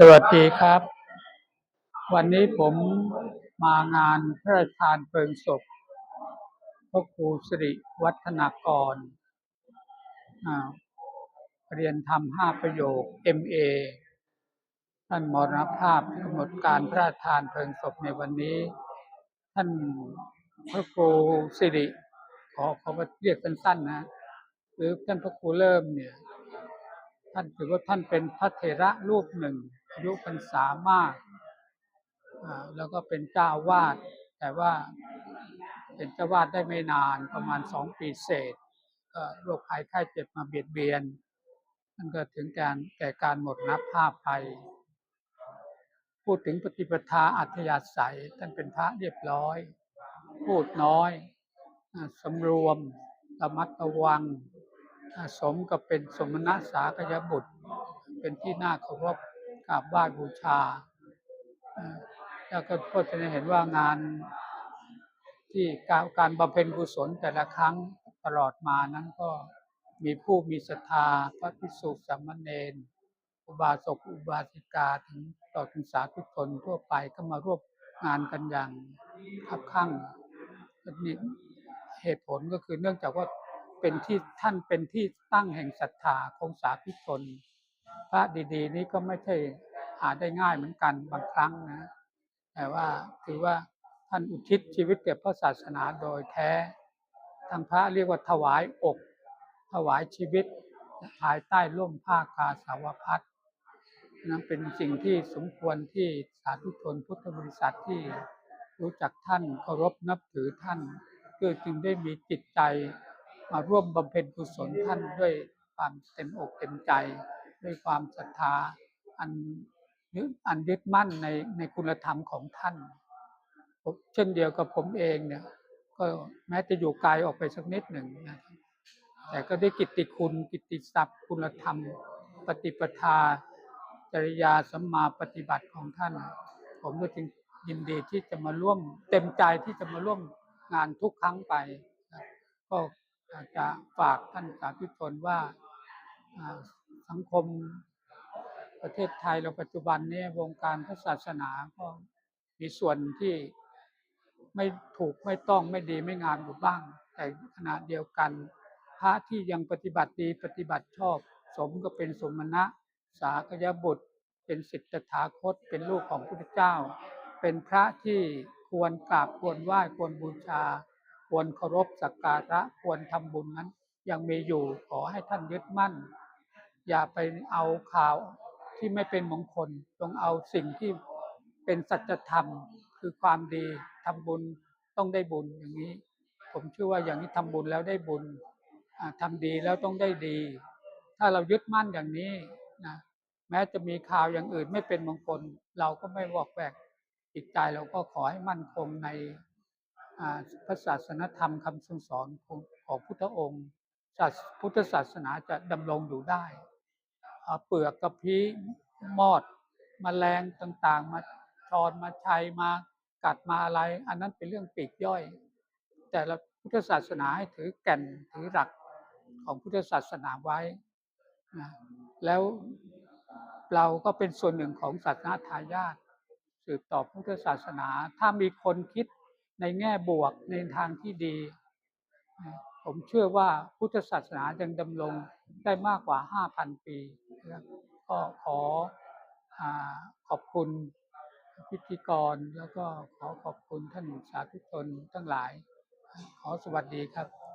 สวัสดีครับ วันนี้ผมมางานพระราชทานเพลิงศพพระครูสิริวัฒนากร เรียนทำห้าประโยค MA ท่านมรณภาพกำหนดการพระราชทานเพลิงศพในวันนี้ ท่านพระครูสิริ ขอขอเรียกสั้นๆนะหรือท่านพระครูเริ่มเนี่ยท่านถือว่าท่านเป็นพระเถระรูปหนึ่ง อายุพรรษามาก แล้วก็เป็นเจ้าวาด แต่ว่าเป็นเจ้าวาดได้ไม่นานประมาณสองปีเศษก็โรคภัยไข้เจ็บมาเบียดเบียนนั่นก็ถึงการแก่การหมดนับภาพไป พูดถึงปฏิปทาอัธยาศัยท่านเป็นพระเรียบร้อย พูดน้อยสำรวมระมัดระวังสมกับเป็นสมณะสากยบุตร เป็นที่น่าเคารพ กราบไหว้บูชา แล้วก็ก็จะเห็นว่างานที่การบำเพ็ญกุศลแต่ละครั้งตลอดมานั้นก็มีผู้มีศรัทธาพระภิกษุสามเณรอุบาสกอุบาสิกาถึงต่อถึงสาธุชนทั่วไปก็มาร่วมงานกันอย่างคับคั่งนี่เหตุผลก็คือเนื่องจากว่าเป็นที่ท่านเป็นที่ตั้งแห่งศรัทธาของสาธุชน ระดีๆ นี้ก็ไม่ใช่หาได้ง่ายเหมือนกันบางครั้งนะ แต่ว่าถือว่าท่านอุทิศชีวิตแก่พระศาสนาโดยแท้ ทางพระเรียกว่าถวายอก ถวายชีวิตภายใต้ร่มผ้ากาสาวพัดนั้นเป็นสิ่งที่สมควรที่สาธุชนพุทธบริษัทที่รู้จักท่านเคารพนับถือท่านเพื่อจึงได้มีจิตใจมาร่วมบำเพ็ญกุศลท่านด้วยความเต็มอกเต็มใจ ด้วยความศรัทธาอันยึดอันยึดมั่นในในคุณธรรมของท่าน เช่นเดียวกับผมเองเนี่ย ก็แม้จะอยู่ไกลออกไปสักนิดหนึ่งนะแต่ก็ได้กิตติคุณ กิตติศัพท์ คุณธรรม ปฏิปทา จริยาสัมมาปฏิบัติของท่าน ผมก็จึงยินดีที่จะมาร่วม เต็มใจที่จะมาร่วมงานทุกครั้งไป ก็จะฝากท่านสาธุชนว่า สังคมประเทศไทยเราปัจจุบันนี้วงการพระศาสนาก็มีส่วนที่ไม่ถูกไม่ต้องไม่ดีไม่งามอยู่บ้าง แต่ขณะเดียวกัน พระที่ยังปฏิบัติดีปฏิบัติชอบ สมก็เป็นสมณะ สากยบุตร เป็นสิทธถาคต เป็นลูกของพระพุทธเจ้า เป็นพระที่ควรกราบควรไหว้ควรบูชา ควรเคารพสักการะควรทำบุญนั้น ยังมีอยู่ขอให้ท่านยึดมั่น อย่าไปเอาข่าวที่ไม่เป็นมงคลจงเอาสิ่งที่เป็นสัจธรรม คือความดีทำบุญต้องได้บุญอย่างนี้ ผมเชื่อว่าอย่างนี้ทำบุญแล้วได้บุญอ่าทำดีแล้วต้องได้ดี ถ้าเรายึดมั่นอย่างนี้นะแม้จะมีข่าวอย่างอื่นไม่เป็นมงคล เราก็ไม่วอกแวกจิตใจเราก็ขอให้มั่นคงในพระศาสนธรรมคำสอนของพุทธองค์พุทธศาสนาจะดำรงอยู่ได้ เปลือกกระพี้มอดมแมลงต่างๆ มาชอนมาชัยมากัดมาอะไร อันนั้นเป็นเรื่องปีกย่อย แต่ละพุทธศาสนาให้ถือแก่นถือหลักของพุทธศาสนาไว้นะแล้วเราก็เป็นส่วนหนึ่งของศาสนาทายาทสืบต่อพุทธศาสนา ถ้ามีคนคิดในแง่บวกในทางที่ดี ผมเชื่อว่าพุทธศาสนายังดำรงได้มากกว่า 5,000 ปี นะก็ขออขอบคุณพิธีกรแล้วก็ขอขอบคุณท่านสาธุชนทั้งหลาย ขอสวัสดีครับ